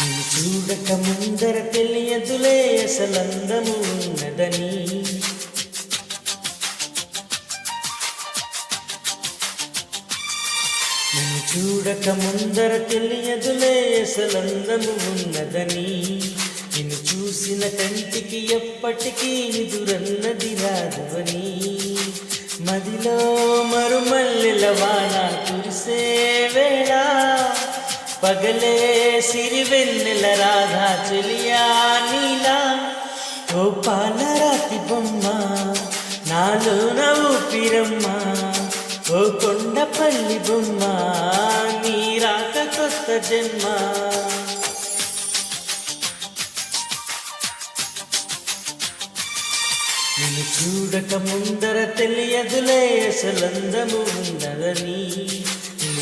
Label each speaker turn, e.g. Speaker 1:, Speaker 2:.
Speaker 1: నీ చూడక ముందర తెలియదులే అసలందము ఉన్నదని. నిన్ను చూడక ముందర తెలియదులే అసలందము ఉన్నదని. నిన్ను చూసిన కంటికి ఎప్పటికీ నిదురన్నది రాదువని మదిలో మరుమల్లెల వానాకు పగలే సిరివెన్నెల రాధా చెలియా నీలా. ఓ పాలరాతి బొమ్మ నాలో ఊపిరమ్మ ఓ కొండపల్లి బొమ్మ నీ రాక కొత్త జన్మ. నిన్ను చూడక ముందర తెలియదులే అసలందము ఉన్నదని